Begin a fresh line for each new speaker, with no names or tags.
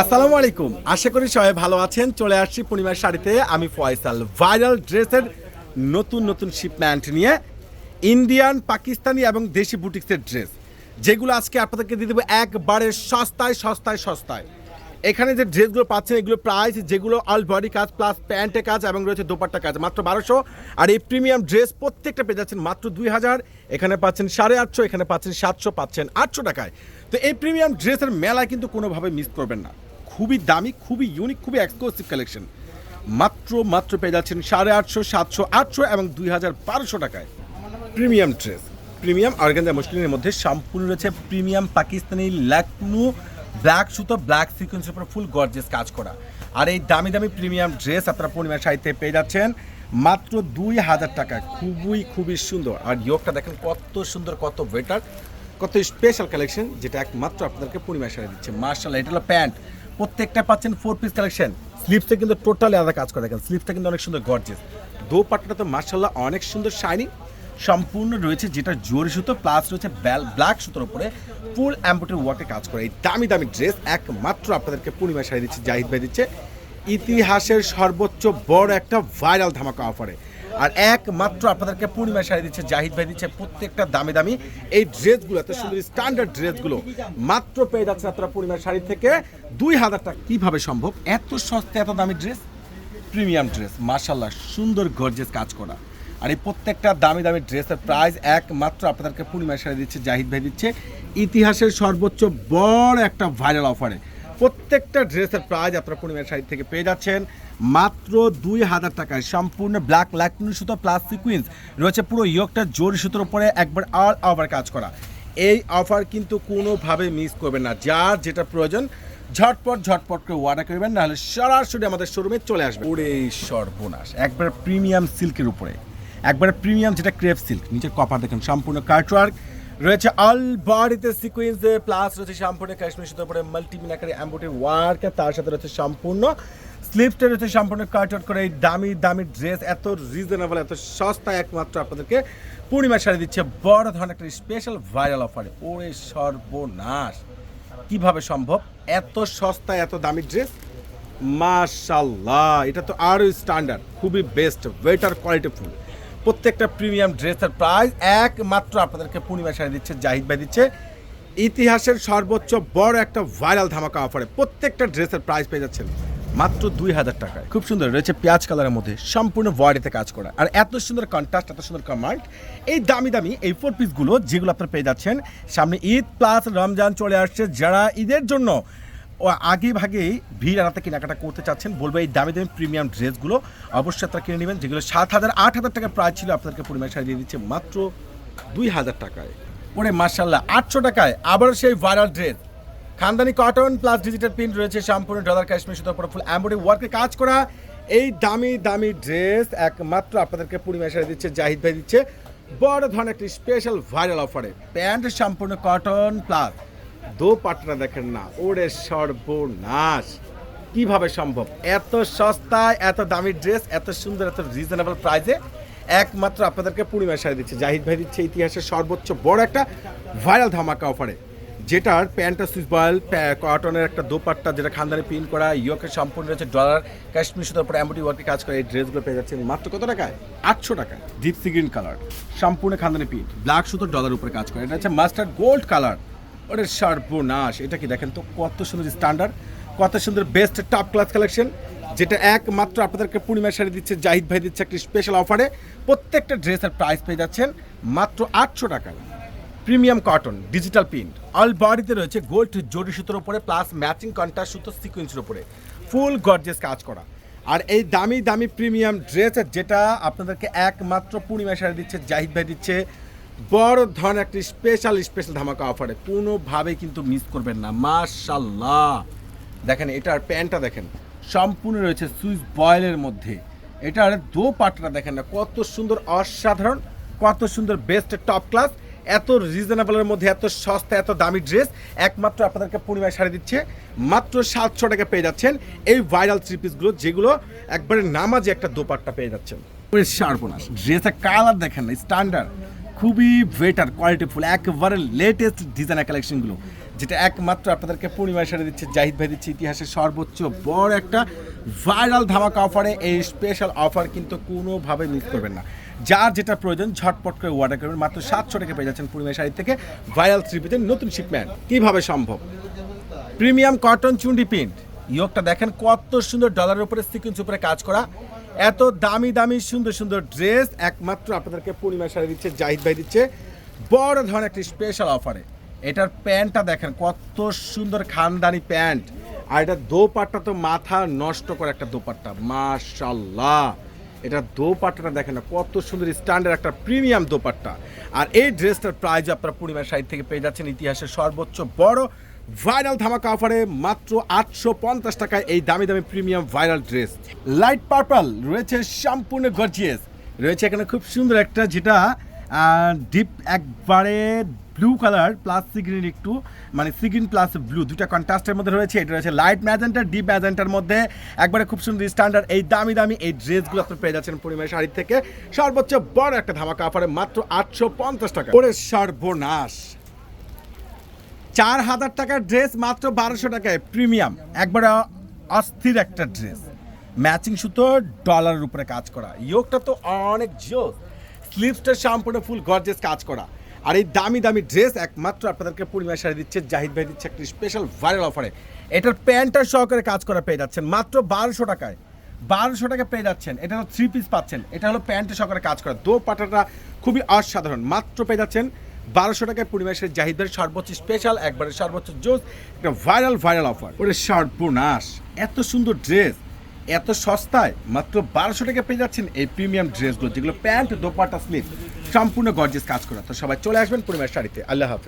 আসসালামু আলাইকুম। আশা করি সবাই ভালো আছেন। চলে আসছি পূর্ণিমার শাড়িতে। আমি ফয়সাল। ভাইরাল ড্রেসের নতুন নতুন শিপমেন্ট নিয়ে ইন্ডিয়ান পাকিস্তানি এবং দেশি বুটিক্সের ড্রেস যেগুলো আজকে আপনাদেরকে দিয়ে দেবো একবারে সস্তায় সস্তায় সস্তায়। এখানে যে ড্রেসগুলো পাচ্ছেন, এগুলো প্রাইস যেগুলো অল বডি কাজ প্লাস প্যান্টে কাজ এবং রয়েছে দোপাট্টা কাজ, মাত্র বারোশো। আর এই প্রিমিয়াম ড্রেস প্রত্যেকটা পেয়ে যাচ্ছেন মাত্র দুই হাজার। এখানে পাচ্ছেন সাড়ে আটশো, এখানে পাচ্ছেন সাতশো, পাচ্ছেন আটশো টাকায়। তো এই প্রিমিয়াম ড্রেসের মেলায় কিন্তু কোনোভাবে মিস করবেন না। খুবই দামি, খুবই ইউনিক খুবই এক্সক্লুসিভ কালেকশন মাত্র মাত্র পেয়ে যাচ্ছেন সাড়ে আটশো, সাতশো, আটশো এবং দুই হাজার বারোশো টাকায়। প্রিমিয়াম ড্রেস প্রিমিয়াম অর্গানজা মুসলিমের মধ্যে সম্পূর্ণ রয়েছে। প্রিমিয়াম পাকিস্তানি লাকনু ব্ল্যাক সুতো, ব্ল্যাক সিকোয়েন্সের উপর ফুল গর্জেস কাজ করা। আর এই দামি দামি প্রিমিয়াম ড্রেস আপনারা পূর্ণিমা সাহিত্যে পেয়ে যাচ্ছেন মাত্র দুই হাজার টাকা খুবই খুবই সুন্দর। আর ইয়োগটা দেখেন কত সুন্দর, কত বেটার কত স্পেশাল কালেকশন যেটা একমাত্র আপনাদেরকে পূর্ণিমা সারি দিচ্ছে। মার্শাল এটা হলো প্যান্ট। প্রত্যেকটা পাচ্ছেন ফোর পিস কালেকশন স্লিপসে কিন্তু টোটালি আলাদা কাজ করে। দেখেন স্লিপসটা কিন্তু অনেক সুন্দর গর্জেস দো পাটটা তো মার্শাল্লাহ অনেক সুন্দর শাইনিং সম্পূর্ণ রয়েছে যেটা জরি সুতো প্লাস রয়েছে ব্ল্যাক সুতোর উপরে ফুল অ্যাম্পোটের ওয়ার্কে কাজ করে। এই দামি দামি ড্রেস একমাত্র আপনাদেরকে পূর্ণিমা শাড়ি দিচ্ছে, জাহিদ ভাই দিচ্ছে। ইতিহাসের সর্বোচ্চ বড় একটা ভাইরাল ধামাকা অফারে আর একমাত্র আপনাদেরকে পূর্ণিমা শাড়ি দিচ্ছে, জাহিদ ভাই দিচ্ছে প্রত্যেকটা দামি দামি। এই ড্রেসগুলো এত সুন্দর স্ট্যান্ডার্ড ড্রেসগুলো মাত্র পেয়ে যাচ্ছে আপনারা পূর্ণিমা শাড়ি থেকে। দুই হাজার টাকা কীভাবে সম্ভব? এত সস্তা এত দামি ড্রেস প্রিমিয়াম ড্রেস মার্শাল্লাহ সুন্দর গর্জেস কাজ করা। আর এই প্রত্যেকটা দামি দামি ড্রেসের প্রাইস একমাত্র আপনাদেরকে পূর্ণিমা সারে দিচ্ছে, জাহিদ ভাই দিচ্ছে। ইতিহাসের সর্বোচ্চ বড় একটা ভাইরাল অফারে প্রত্যেকটা ড্রেসের প্রাইস আপনারা পূর্ণিমা শাড়ি থেকে পেয়ে যাচ্ছেন। মাত্র দুই হাজার টাকায় সম্পূর্ণ ব্ল্যাক লাকনি সুতো প্লাস সিকুইন্স রয়েছে পুরো ইয়কটা জোর সুতোর উপরে একবার অল ওভার কাজ করা। এই অফার কিন্তু কোনোভাবে মিস করবেন না। যার যেটা প্রয়োজন, ঝটপট ঝটপট করে অর্ডার করবেন, নাহলে সরাসরি আমাদের শোরুমে চলে আসবে ওরে সর্বনাশ। একবার প্রিমিয়াম সিল্কের উপরে। একবার প্রিমিয়াম যেটা ক্রেপ সিল্ক, নিচের কপার দেখেন সম্পূর্ণ কার্টওয়ার্ক রয়েছে অল বডিতে সিকোয়েন্স প্লাস রয়েছে সম্পূর্ণ কাশ্মীর সুতোর উপরে মাল্টিমিনাকারি অ্যাম্বোটি ওয়ার্ক তার সাথে রয়েছে সম্পূর্ণ স্লিপটা রয়েছে সম্পূর্ণ কার্টওয়ার্ক করে এই দামি দামি ড্রেস এত রিজনেবল এত সস্তা একমাত্র আপনাদেরকে পূর্ণিমা শাড়ি দিচ্ছে বড় ধরনের একটা স্পেশাল ভাইরাল অফারে ওরে সর্বনাশ! কীভাবে সম্ভব? এত সস্তা, এত দামি ড্রেস মাশাল্লাহ এটা তো আরও স্ট্যান্ডার্ড খুবই বেস্ট বেটার কোয়ালিটিফুল প্রত্যেকটা প্রিমিয়াম ড্রেসের প্রাইস একমাত্র আপনাদেরকে পূর্ণিমা শাড়ি দিচ্ছে, জাহিদ ভাই দিচ্ছে। ইতিহাসের সর্বোচ্চ বড় একটা ভাইরাল ধামাকা অফারে প্রত্যেকটা ড্রেসের প্রাইস পেয়ে যাচ্ছেন মাত্র দুই হাজার টাকায়। খুব সুন্দর, রয়েছে পেঁয়াজ কালারের মধ্যে, সম্পূর্ণ বডিতে কাজ করা। আর এত সুন্দর কন্ট্রাস্ট এত সুন্দর কমান্ড এই দামি দামি এই ফোর পিসগুলো যেগুলো আপনারা পেয়ে যাচ্ছেন, সামনে ঈদ প্লাস রমজান চলে আসছে, যারা ঈদের জন্য আগে ভাগেই ভিড় আনাতে কেনাকাটা করতে চাচ্ছেন। বলব এই দামি দামি প্রিমিয়াম ড্রেসগুলো অবশ্যই আপনারা কিনে নেবেন, যেগুলো সাত হাজার, আট হাজার টাকা প্রায় ছিল, আপনাদেরকে পরিমাণ সারিয়ে দিয়ে দিচ্ছে মাত্র দুই হাজার টাকায়। ওরে মার্শাল্লাহ আটশো টাকায় আবার সেই ভাইরাল ড্রেস খানদানি কটন প্লাস ডিজিটাল প্রিন্ট রয়েছে, সম্পূর্ণ ডলার কাশ্মীর সুতোর উপরে ফুল এমব্রয়ডারি ওয়ার্কে কাজ করা। এই দামি দামি ড্রেস একমাত্র আপনাদেরকে পরিমাণ সারিয়ে দিচ্ছে, জাহিদ ভাই দিচ্ছে। বড় ধরনের একটি স্পেশাল ভাইরাল অফারে প্যান্ট সম্পূর্ণ কটন প্লাস দো পাটটা দেখেন না, ওরে সর্বনাশ। কীভাবে সম্ভব? এত সস্তায় এত দামি ড্রেস, এত সুন্দর, এত রিজনেবল প্রাইসে একমাত্র আপনাদেরকে পূর্ণিমা শাড়ি দিচ্ছে। জাহিদ ভাই দিচ্ছে ইতিহাসের সর্বোচ্চ বড় একটা ভাইরাল ধামাকা অফারে যেটার প্যান্টটা সুইচ বয়েল কটনের একটা দোপাট্টা, যেটা খানদানি প্রিন্ট করা ইয়োকে সম্পূর্ণ রয়েছে ডলার কাশ্মীর সুতোর উপর অ্যাম্বুটি ওয়ার্কে কাজ করে, এই ড্রেসগুলো পেয়ে যাচ্ছেন মাত্র কত টাকায়? আটশো টাকা। ডিপসি গ্রিন কালার সম্পূর্ণ খানদানি প্রিন্ট ব্ল্যাক সুতোর ডলার উপরে কাজ করে। এটা হচ্ছে মাস্টার্ড গোল্ড কালার ওরে সর্বনাশ, এটা কি দেখেন তো কত সুন্দর স্ট্যান্ডার্ড কত সুন্দর বেস্ট টপ ক্লাস কালেকশন যেটা একমাত্র আপনাদেরকে পূর্ণিমা শাড়ি দিচ্ছে, জাহিদ ভাই দিচ্ছে একটি স্পেশাল অফারে প্রত্যেকটা ড্রেসের প্রাইস পেয়ে যাচ্ছেন মাত্র আটশো টাকায়। Premium cotton digital print all বডিতে রয়েছে গোল্ড জরি সুতোর উপরে প্লাস ম্যাচিং কন্ট্রাস্ট সুতো সিকুয়েন্সের উপরে। ফুল গর্জেস কাজ করা। আর এই দামি দামি প্রিমিয়াম ড্রেস যেটা আপনাদেরকে একমাত্র পূর্ণিমা শাড়ি দিচ্ছে, জাহিদ ভাই দিচ্ছে বড় ধরনের একটি স্পেশাল স্পেশাল ধামাকা অফারে কোনোভাবেই কিন্তু মিস করবেন না। মাশাল্লাহ দেখেন, এটার প্যান্টটা দেখেন, সম্পূর্ণ রয়েছে সুইচ বয়েলের মধ্যে। এটার দো পাটটা দেখেন না, কত সুন্দর, অসাধারণ, কত সুন্দর বেস্ট টপ ক্লাস এত রিজনেবলের মধ্যে, এত সস্তা, এত দামি ড্রেস একমাত্র আপনাদেরকে পূর্ণিমায় শাড়ি দিচ্ছে, মাত্র সাতশো টাকা পেয়ে যাচ্ছেন। এই ভাইরাল থ্রি পিসগুলো যেগুলো একবারে নামাজে একটা দোপাট্টা পেয়ে যাচ্ছেন। শার্পনাস ড্রেসের কালার দেখেন না স্ট্যান্ডার্ড খুবই বেটার কোয়ালিটিফুল একেবারে লেটেস্ট ডিজাইনের কালেকশনগুলো যেটা একমাত্র আপনাদেরকে পূর্ণিমা শাড়ি দিচ্ছে, জাহিদ ভাই দিচ্ছে ইতিহাসের সর্বোচ্চ বড় একটা ভাইরাল ধামাকা অফারে এই স্পেশাল অফার কিন্তু কোনোভাবে মিস করবেন না। যার যেটা প্রয়োজন, ঝটপট করে অর্ডার করবেন। মাত্র সাতশো টাকা পেয়ে যাচ্ছেন পূর্ণিমা শাড়ি থেকে ভাইরাল থ্রি পিসের নতুন শিপম্যান্ট কীভাবে সম্ভব? প্রিমিয়াম কটন চুন্ডি প্রিন্ট ইয়োগটা দেখেন কত সুন্দর ডলারের উপরে সিকুয়েন্স উপরে কাজ করা। এত দামি দামি, সুন্দর সুন্দর ড্রেস একমাত্র আপনাদেরকে পূর্ণিমা শাড়ি দিচ্ছে, জাহিদ ভাই দিচ্ছে। বড় ধরনের একটি স্পেশাল অফারে এটার প্যান্টটা দেখেন, কত সুন্দর খানদানি প্যান্ট। আর এটা দোপাট্টা তো মাথা নষ্ট করে একটা দোপাট্টা। মাশাল্লাহ এটা দোপাট্টাটা দেখেন না, কত সুন্দর স্ট্যান্ডার্ড একটা প্রিমিয়াম দোপাট্টা। আর এই ড্রেসটার প্রাইজ আপনারা পূর্ণিমার সাইড থেকে পেয়ে যাচ্ছেন ইতিহাসের সর্বোচ্চ বড় ভাইরাল ধামাকা অফারে মাত্র আটশো পঞ্চাশ টাকায় এই দামি দামি premium viral dress. Light purple, রয়েছে সম্পূর্ণ গর্জিয়াস। রয়েছে এখানে খুব সুন্দর একটা যেটা ডিপ একবারে ব্লু কালার প্লাস সিগ্রিন একটু মানে সিগ্রিন প্লাস ব্লু দুটা কন্ট্রাস্টের মধ্যে রয়েছে। এটা রয়েছে লাইট ম্যাজেন্টার ডিপ ম্যাজেন্টার মধ্যে। একবারে খুব সুন্দর স্ট্যান্ডার্ড এই দামি দামি এই ড্রেসগুলো আপনি পেয়ে যাচ্ছেন পরিমাণ শাড়ির থেকে। সর্বোচ্চ বড় একটা ধামাকা অফারে মাত্র আটশো পঞ্চাশ টাকা পরে সর্বনাশ। চার হাজার টাকার ড্রেস মাত্র বারোশো টাকায় প্রিমিয়াম একবারে অস্থির একটা ড্রেস ম্যাচিং সুতো ডলারের উপরে কাজ করা। ইয়োগটা তো অনেক জোস। স্লিভসটা সম্পূর্ণ ফুল গর্জেস কাজ করা। আর এই দামি দামি ড্রেস একমাত্র আপনাদেরকে পূর্ণিমা শাড়ি দিচ্ছে, জাহিদ ভাই দিচ্ছে একটি স্পেশাল ভাইরাল অফারে এটার প্যান্টার সহকারে কাজ করা পেয়ে যাচ্ছেন। মাত্র বারোশো টাকায়। বারোশো টাকা পেয়ে যাচ্ছেন। এটা হলো থ্রি পিস পাচ্ছেন। এটা হলো প্যান্টের সহকারে কাজ করা। দো পাটাটা খুবই অসাধারণ। মাত্র পেয়ে যাচ্ছেন বারোশো টাকায় পরিবেশের জাহিদের সর্বোচ্চ স্পেশাল একবারে সর্বোচ্চ জোস একটা ভাইরাল ভাইরাল অফার ওরে সর্বনাশ, এত সুন্দর ড্রেস এত সস্তায়, মাত্র বারোশো টাকা পেয়ে যাচ্ছেন এই প্রিমিয়াম ড্রেসগুলো যেগুলো প্যান্ট দোপাটা স্লিপ, সম্পূর্ণ গর্জেস কাজ করা। তো সবাই চলে আসবেন পরিবেশ শাড়িতে। আল্লাহ হাফেজ।